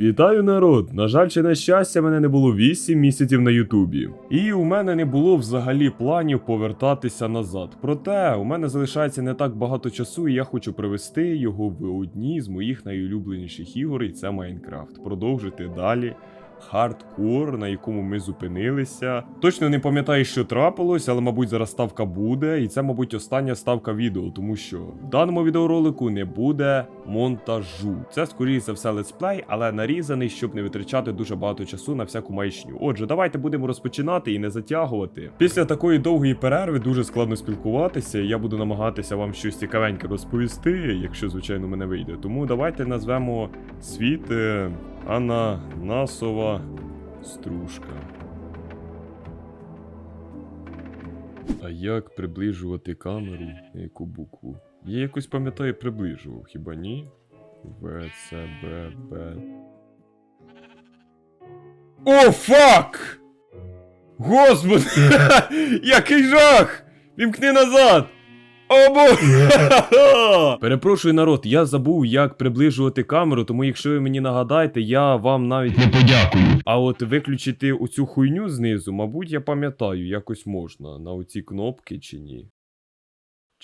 Вітаю народ! На жаль, чи на щастя, мене не було 8 місяців на Ютубі. І у мене не було взагалі планів повертатися назад. Проте у мене залишається не так багато часу, і я хочу привести його в одні з моїх найулюбленіших ігор, і це Майнкрафт. Продовжити далі. Хардкор, на якому ми зупинилися. Точно не пам'ятаю, що трапилось, але, мабуть, зараз ставка буде. І це, мабуть, остання ставка відео, тому що в даному відеоролику не буде монтажу. Це, скоріше за все, летсплей, але нарізаний, щоб не витрачати дуже багато часу на всяку маячню. Отже, давайте будемо розпочинати і не затягувати. Після такої довгої перерви дуже складно спілкуватися. Я буду намагатися вам щось цікавеньке розповісти, якщо, звичайно, мене вийде. Тому давайте назвемо світ е, Ананасова стружка. А як приближувати камеру? На яку букву? Я якось пам'ятаю, приближував, хіба ні? В, С, Б, Б. О, фак! Господи! Який жах! Вімкни назад! О, боже! Перепрошую, народ, я забув, як приближувати камеру, тому якщо ви мені нагадаєте, я вам навіть Не подякую. а от виключити оцю хуйню знизу, мабуть, я пам'ятаю, якось можна. На оці кнопки чи ні.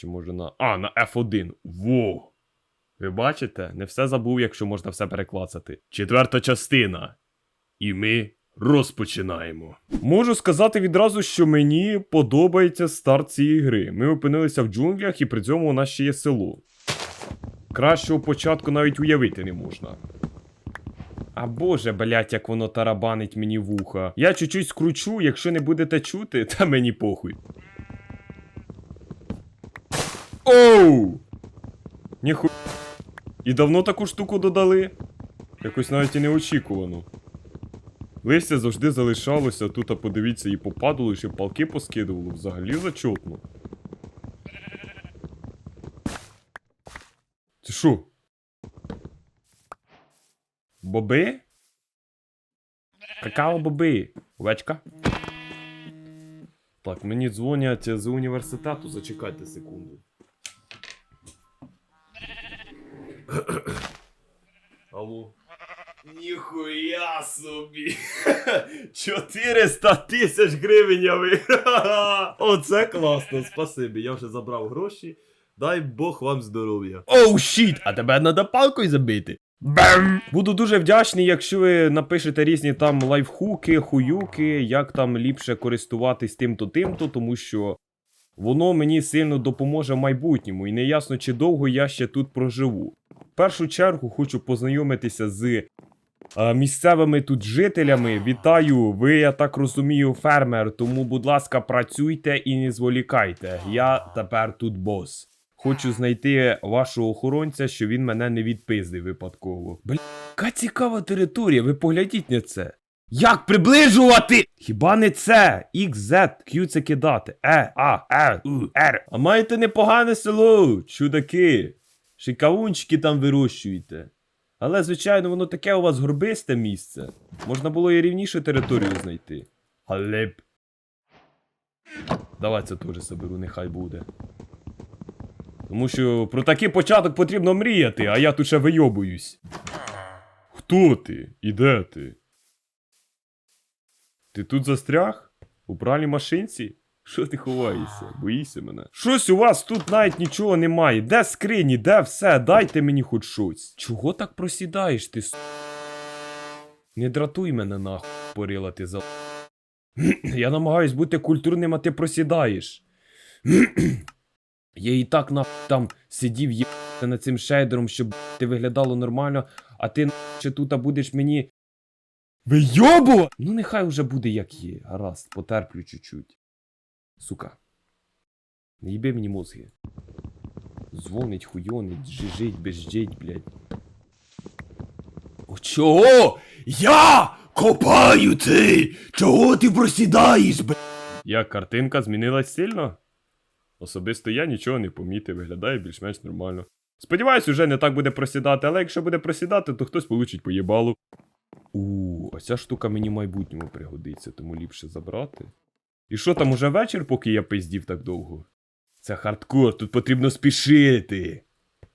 Чи може на. А, на F1. Во! Ви бачите? Не все забув, якщо можна все переклацати. Четверта частина. І ми розпочинаємо. Можу сказати відразу, що мені подобається старт цієї гри. Ми опинилися в джунглях, і при цьому у нас ще є село. Кращого початку навіть уявити не можна. А боже, блять, як воно тарабанить мені вуха. Я чуть-чуть скручу, якщо не будете чути, та мені похуй. Оу! Ніху. І давно таку штуку додали? Якось навіть і неочікувано. Листя завжди залишалося, тут, а подивіться, і попадало, і ще палки поскидувало. Взагалі зачотно. Це що? Боби? Какао боби. Овечка? Так, мені дзвонять з університету, зачекайте секунду. Алло. Ніхуя собі! 400 тисяч гривень я виграв! Оце класно, спасибі. Я вже забрав гроші. Дай Бог вам здоров'я. Оу, щіт! А тебе треба палкою забити. Бем! Буду дуже вдячний, якщо ви напишете різні там лайфхуки, хуюки, як там ліпше користуватись тим-то тим-то, тому що воно мені сильно допоможе в майбутньому, і не ясно, чи довго я ще тут проживу. В першу чергу хочу познайомитися з е, місцевими тут жителями. Вітаю, ви, я так розумію, фермер, тому, будь ласка, працюйте і не зволікайте. Я тепер тут бос. Хочу знайти вашого охоронця, що він мене не відпиздив випадково. Бля, яка цікава територія, ви поглядіть на це. Як приближувати? Хіба не це? X, Z, Q це кидати. Е, А, Е, У, Р. А маєте непогане село, чудаки. Кавунчики там вирощуєте. Але, звичайно, воно таке у вас горбисте місце. Можна було і рівнішу територію знайти. Але б. Давай це теж заберу, нехай буде. Тому що про такий початок потрібно мріяти, а я тут ще вийобуюсь. Хто ти? І де ти? Ти тут застряг? У пральній машинці? Що ти ховаєшся? Боїшся мене? Щось у вас тут навіть нічого немає. Де скрині, де все? Дайте мені хоч щось. Чого так просідаєш ти? с***? Не дратуй мене нахуй, порила ти за. Я намагаюсь бути культурним, а ти просідаєш. Я і так на там сидів є над цим шейдером, щоб ти виглядало нормально, а ти ще тут будеш мені. Вийобу! Ну нехай уже буде як є. Гаразд, потерплю чуть-чуть. Сука. Не їби мені мозги. Дзвонить, хуйонить, жижить, безжить, блядь. О, чого? Я копаю ти! Чого ти просідаєш, блядь? Як картинка змінилась сильно? Особисто я нічого не помітив, виглядає більш-менш нормально. Сподіваюсь, уже не так буде просідати, але якщо буде просідати, то хтось получить поєбалу. У, а ця штука мені в майбутньому пригодиться, тому ліпше забрати. І що там уже вечір, поки я пиздів так довго? Це хардкор, тут потрібно спішити.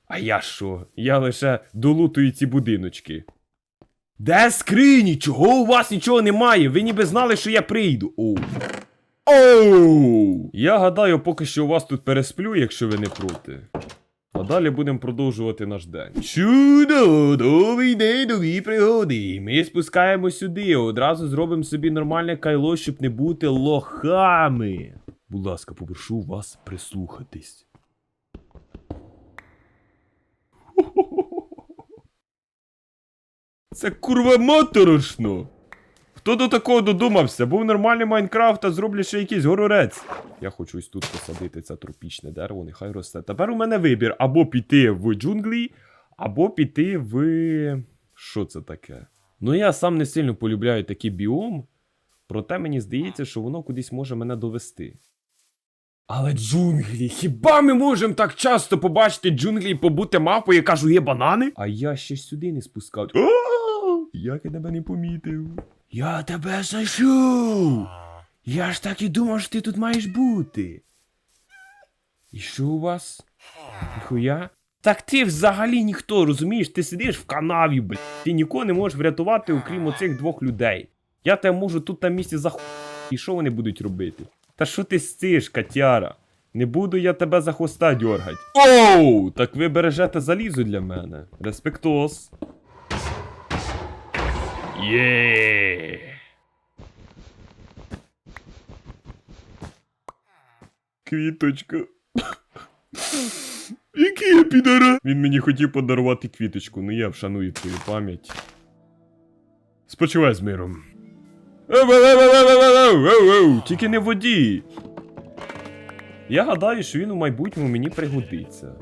А я що? Я лише долутую ці будиночки. Де скрині? Чого у вас нічого немає? Ви ніби знали, що я прийду. Оу. Оу! Я гадаю, поки що у вас тут пересплю, якщо ви не проти. А далі будемо продовжувати наш день. Чудо, новий день, нові пригоди. Ми спускаємо сюди, одразу зробимо собі нормальне кайло, щоб не бути лохами. Будь ласка, попрошу вас прислухатись. Це курва моторошно. Хто до такого додумався? Був нормальний Майнкрафт, а зроблю ще якийсь горорець. Я хочу ось тут посадити це тропічне дерево, нехай росте. Тепер у мене вибір або піти в джунглі, або піти в. Що це таке? Ну я сам не сильно полюбляю такий біом, проте мені здається, що воно кудись може мене довести. Але джунглі, хіба ми можемо так часто побачити джунглі і побути мавпою, яка жує банани? А я ще сюди не спускав. Як я тебе не помітив. Я тебе знайшов! Я ж так і думав, що ти тут маєш бути. І що у вас? Ніхуя? Так ти взагалі ніхто, розумієш? Ти сидиш в канаві, блядь. Ти нікого не можеш врятувати, окрім оцих двох людей. Я тебе можу тут на місці заху... І що вони будуть робити? Та що ти стиш, котяра? Не буду я тебе за хвоста дьоргать. Оу! Так ви бережете залізо для мене. Респектос. Є. Квіточка. Який я підара? Він мені хотів подарувати квіточку, ну я вшаную твою пам'ять. Спочивай з миром. Тільки не воді. Я гадаю, що він у майбутньому мені пригодиться.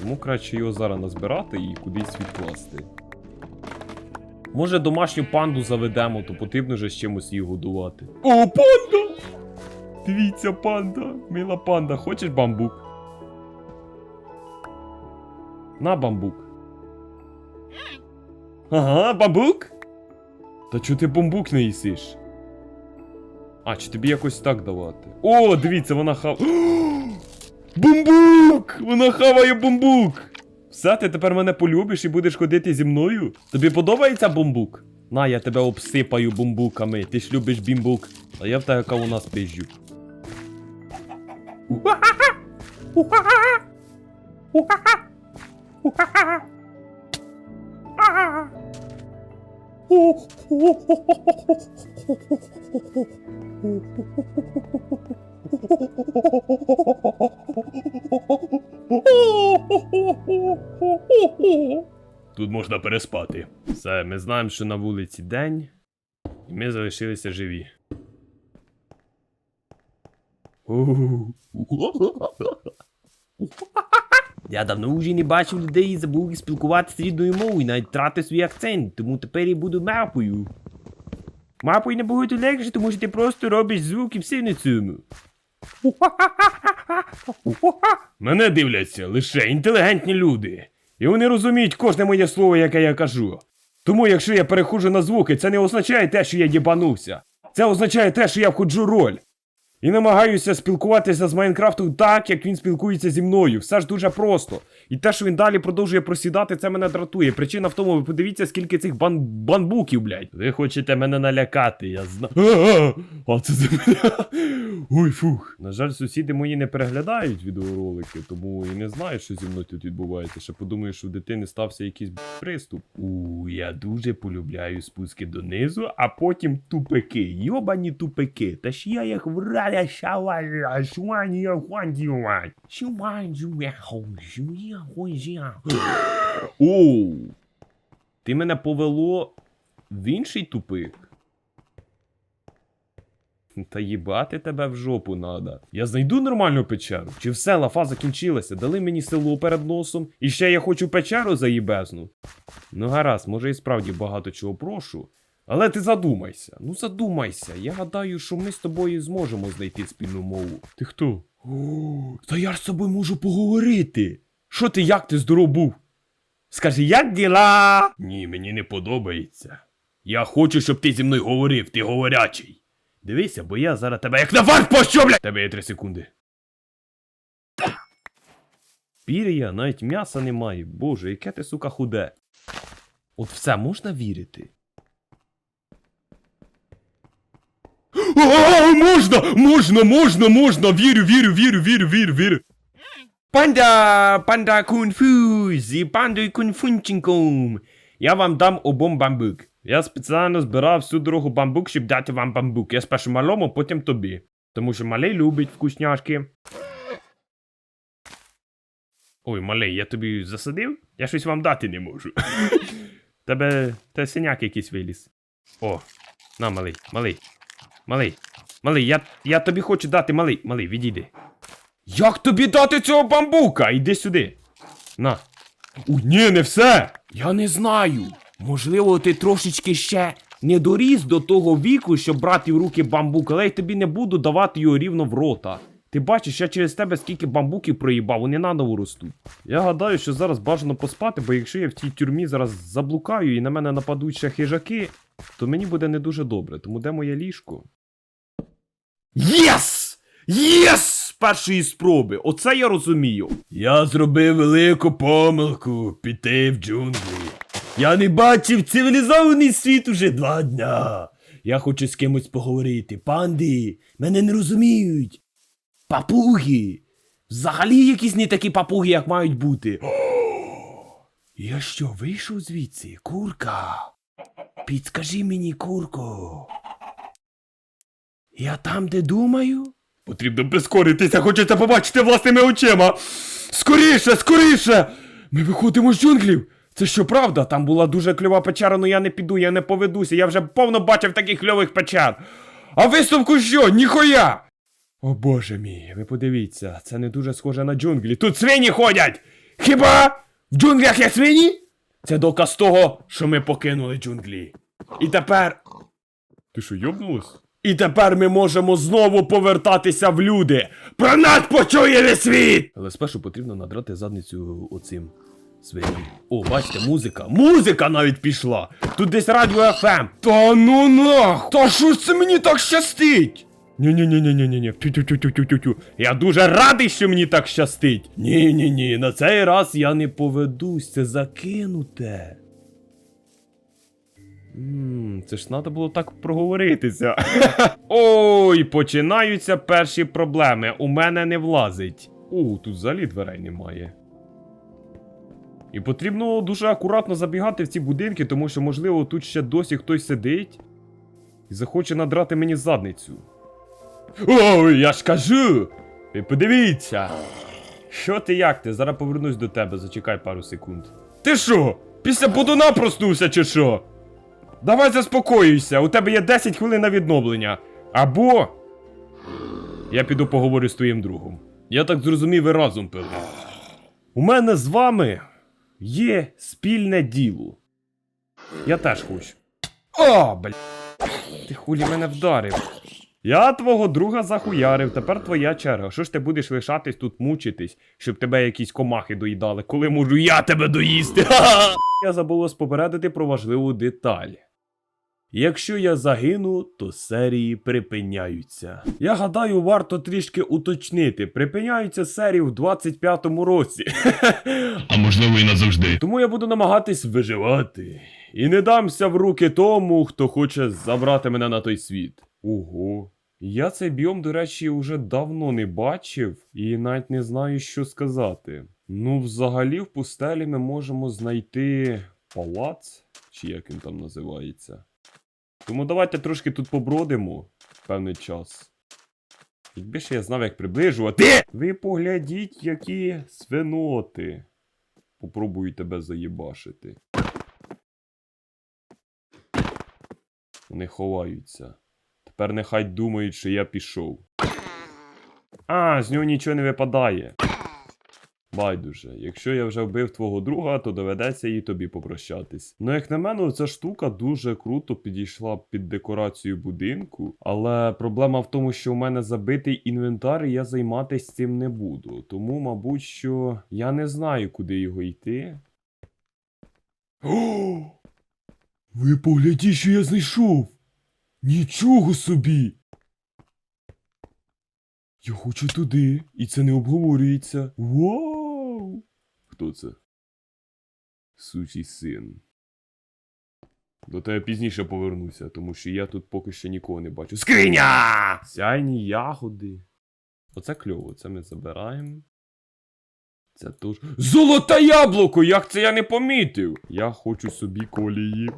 Тому краще його зараз назбирати і кудись відкласти. Може, домашню панду заведемо, то потрібно вже з чимось її годувати. О, панда! Дивіться, панда! Мила панда, хочеш бамбук? На бамбук. Ага, бамбук? Та чого ти бамбук не їсиш? А, чи тобі якось так давати? О, дивіться, вона хав. Бамбук! Вона хаває бамбук! Все, ти тепер мене полюбиш і будеш ходити зі мною? Тобі подобається бамбук? На, я тебе обсипаю бамбуками. Ти ж любиш бімбук. А я в тебе кавуна спижджу. Тут можна переспати. Все, ми знаємо, що на вулиці день, і ми залишилися живі. Я давно вже не бачив людей і забув спілкуватися рідною мовою, навіть тратив свій акцент, тому тепер я буду мапою. Мапою набагато легше, тому що ти просто робиш звуки все на цьому. Мене дивляться лише інтелігентні люди. І вони розуміють кожне моє слово, яке я кажу. Тому, якщо я переходжу на звуки, це не означає те, що я дібанувся. Це означає те, що я входжу роль. І намагаюся спілкуватися з Майнкрафтом так, як він спілкується зі мною. Все ж дуже просто. І те, що він далі продовжує просідати, це мене дратує. Причина в тому, ви подивіться, скільки цих бан банбуків, блядь. Ви хочете мене налякати, я знаю. А це за. Ой, фух. На жаль, сусіди мої не переглядають відеоролики, тому і не знаю, що зі мною тут відбувається. Ще подумаю, що в дитини стався якийсь приступ. У, я дуже полюбляю спуски донизу, а потім тупики. Йобані тупики. Та ж я їх враля шаваля, шуані хуандіювань. Оу. Ти мене повело в інший тупик. Та їбати тебе в жопу надо. Я знайду нормальну печеру. Чи все, лафа закінчилася, дали мені село перед носом, і ще я хочу печеру заїбезну. Ну гаразд, може і справді багато чого прошу. Але ти задумайся, ну задумайся. Я гадаю, що ми з тобою зможемо знайти спільну мову. Ти хто? О, та я ж з тобою можу поговорити. Що ти, як ти здоров був? Скажи, як діла? Ні, мені не подобається. Я хочу, щоб ти зі мною говорив, ти говорячий. Дивися, бо я зараз тебе як на варт пощу, блядь! Тебе є три секунди. Пір'я навіть м'яса немає. Боже, яке ти, сука, худе. От все можна вірити? О, можна! Можна, можна, можна! Вірю, вірю, вірю, вірю, вірю, вірю! Панда, панда кунфу, зі пандою кунфунченком. Я вам дам обом бамбук. Я спеціально збирав всю дорогу бамбук, щоб дати вам бамбук. Я спершу малому, потім тобі. Тому що малий любить вкусняшки. Ой, малий, я тобі засадив? Я щось вам дати не можу. Тебе те синяк якийсь виліз. О, на, малий, малий. Малий, малий, я, я тобі хочу дати, малий, малий, відійди. Як тобі дати цього бамбука? Іди сюди. На. У, ні, не все. Я не знаю. Можливо, ти трошечки ще не доріс до того віку, щоб брати в руки бамбук, але я тобі не буду давати його рівно в рота. Ти бачиш, я через тебе скільки бамбуків проїбав, вони наново ростуть. Я гадаю, що зараз бажано поспати, бо якщо я в цій тюрмі зараз заблукаю і на мене нападуть ще хижаки, то мені буде не дуже добре. Тому де моє ліжко? Єс! Єс! Першої спроби. Оце я розумію. Я зробив велику помилку піти в джунглі. Я не бачив цивілізований світ уже два дня. Я хочу з кимось поговорити. Панди, мене не розуміють. Папуги. Взагалі якісь не такі папуги, як мають бути. Я що, вийшов звідси? Курка. Підскажи мені, курко. Я там, де думаю? Потрібно прискоритися, хочеться побачити власними очима. Скоріше, скоріше! Ми виходимо з джунглів. Це що правда? Там була дуже кльова печера, але я не піду, я не поведуся. Я вже повно бачив таких кльових печер. А висновку що? Ніхуя! О боже мій, ви подивіться, це не дуже схоже на джунглі. Тут свині ходять! Хіба в джунглях є свині? Це доказ того, що ми покинули джунглі. І тепер. Ти що, йобнулась? І тепер ми можемо знову повертатися в люди. Про нас почує весь світ! Але спершу потрібно надрати задницю оцим свиням. О, бачите, музика. Музика навіть пішла! Тут десь радіо FM. Та ну нах! Та що ж це мені так щастить? Ні-ні-ні-ні-ні-ні. Тю-тю-тю-тю-тю-тю. Я дуже радий, що мені так щастить. Ні-ні-ні, на цей раз я не поведусь, це закинуте. Ммм, це ж треба було так проговоритися. Ой, починаються перші проблеми. У мене не влазить. О, тут взагалі дверей немає. І потрібно дуже акуратно забігати в ці будинки, тому що, можливо, тут ще досі хтось сидить і захоче надрати мені задницю. Ой, я ж кажу! Ви подивіться! Що ти як ти? Зараз повернусь до тебе, зачекай пару секунд. Ти що? Після будуна проснувся чи що? Давай заспокоюйся, у тебе є 10 хвилин на відновлення. Або. Я піду поговорю з твоїм другом. Я так зрозумів, ви разом пили. У мене з вами є спільне діло. Я теж хочу. О, бля. Ти хулі мене вдарив. Я твого друга захуярив, тепер твоя черга. Що ж ти будеш лишатись тут мучитись, щоб тебе якісь комахи доїдали, коли можу я тебе доїсти? Я забув вас попередити про важливу деталь. Якщо я загину, то серії припиняються. Я гадаю, варто трішки уточнити. Припиняються серії в 25-му році. А можливо і назавжди. Тому я буду намагатись виживати. І не дамся в руки тому, хто хоче забрати мене на той світ. Ого. Я цей біом, до речі, уже давно не бачив і навіть не знаю, що сказати. Ну, взагалі, в пустелі ми можемо знайти палац, чи як він там називається. Тому давайте трошки тут побродимо певний час. Якби ще я знав, як приближувати. Ви поглядіть, які свиноти. Попробую тебе заєбашити. Вони ховаються. Тепер нехай думають, що я пішов. А, з нього нічого не випадає. Байдуже, якщо я вже вбив твого друга, то доведеться і тобі попрощатись. Ну, як на мене, ця штука дуже круто підійшла під декорацію будинку, але проблема в тому, що у мене забитий інвентар, і я займатися цим не буду. Тому, мабуть, що я не знаю, куди його йти. О! Ви поглядіть, що я знайшов! Нічого собі! Я хочу туди, і це не обговорюється. Вау! Хто це? Сучий син. До тебе пізніше повернуся, тому що я тут поки що нікого не бачу. Скриня! Сяйні ягоди. Оце кльово, це ми забираємо. Це теж. Золоте яблуко! Як це я не помітив? Я хочу собі колії.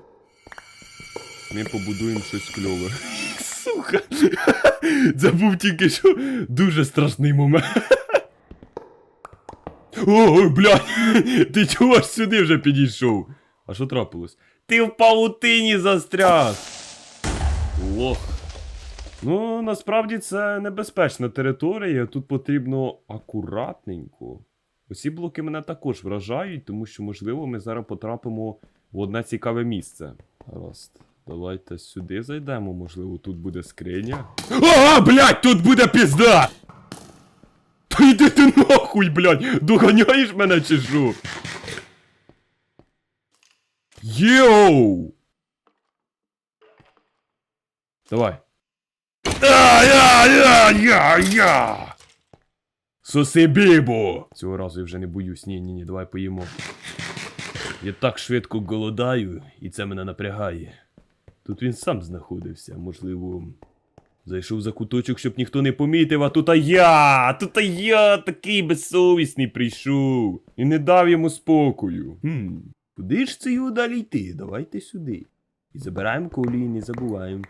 Ми побудуємо щось кльове. Сука! Це був тільки що дуже страшний момент. Ой, блядь! Ти чого ж сюди вже підійшов? А що трапилось? Ти в павутині застряг! Лох. Ну, насправді це небезпечна територія, тут потрібно акуратненько. Оці блоки мене також вражають, тому що, можливо, ми зараз потрапимо в одне цікаве місце. Гаразд. Давайте сюди зайдемо, можливо, тут буде скриня. А, блядь, тут буде пізда! Та йди ти нахуй, блядь! Доганяєш мене чи що? Йоу! Давай. Я-я-я-я-я! Соси бібо! Цього разу я вже не боюсь. Ні, ні, ні, давай поїмо. Я так швидко голодаю, і це мене напрягає. Тут він сам знаходився, можливо. Зайшов за куточок, щоб ніхто не помітив, а тут а я! Тут а я такий безсовісний прийшов і не дав йому спокою. Хм, куди ж це його далі йти? Давайте сюди. І забираємо колії, не забуваємо.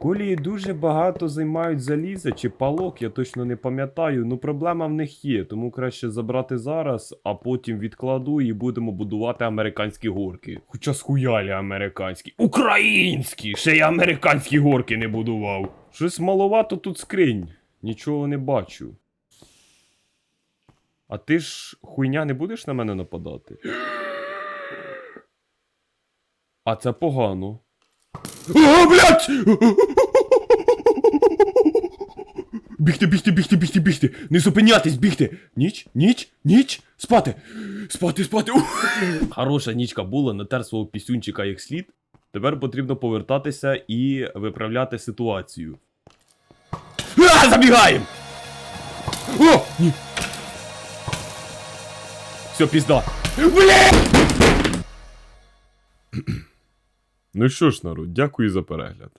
Колії дуже багато займають заліза чи палок, я точно не пам'ятаю, ну проблема в них є, тому краще забрати зараз, а потім відкладу і будемо будувати американські горки. Хоча схуялі американські. Українські! Ще й американські горки не будував. Щось маловато тут скринь. Нічого не бачу. А ти ж хуйня не будеш на мене нападати? А це погано. О, блядь! Бігти, бігти, бігти, бігти, бігти! Не зупинятись, бігти! Ніч, ніч, ніч! Спати! Спати, спати! Хороша нічка була, натер свого пісюнчика як слід. Тепер потрібно повертатися і виправляти ситуацію. А, забігаємо! О! Ні! Все, пізда! Блядь! Ну що ж, народ, дякую за перегляд.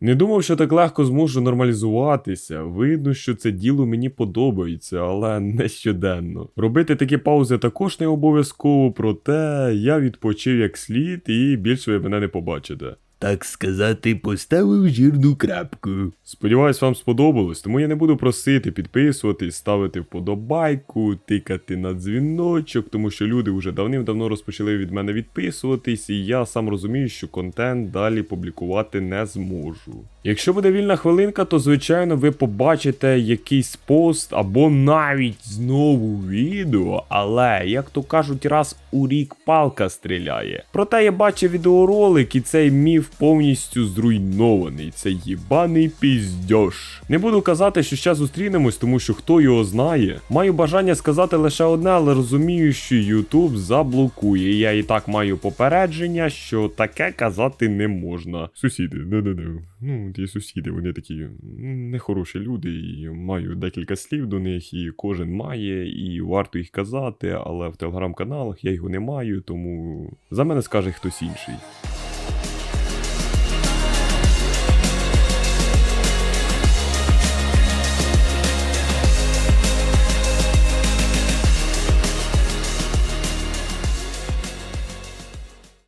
Не думав, що так легко зможу нормалізуватися. Видно, що це діло мені подобається, але не щоденно. Робити такі паузи також не обов'язково, проте я відпочив як слід і більше ви мене не побачите. Так сказати, поставив жирну крапку. Сподіваюсь, вам сподобалось, тому я не буду просити підписуватись, ставити вподобайку, тикати на дзвіночок, тому що люди вже давним-давно розпочали від мене відписуватись, і я сам розумію, що контент далі публікувати не зможу. Якщо буде вільна хвилинка, то звичайно ви побачите якийсь пост або навіть знову відео, але як то кажуть, раз у рік палка стріляє. Проте я бачив відеоролик, і цей міф повністю зруйнований. Це їбаний піздьош. Не буду казати, що ще зустрінемось, тому що хто його знає. Маю бажання сказати лише одне, але розумію, що YouTube заблокує. Я і так маю попередження, що таке казати не можна. Сусіди, не-не-не. Ну, ті сусіди, вони такі нехороші люди, і маю декілька слів до них, і кожен має, і варто їх казати, але в телеграм-каналах я його не маю, тому за мене скаже хтось інший.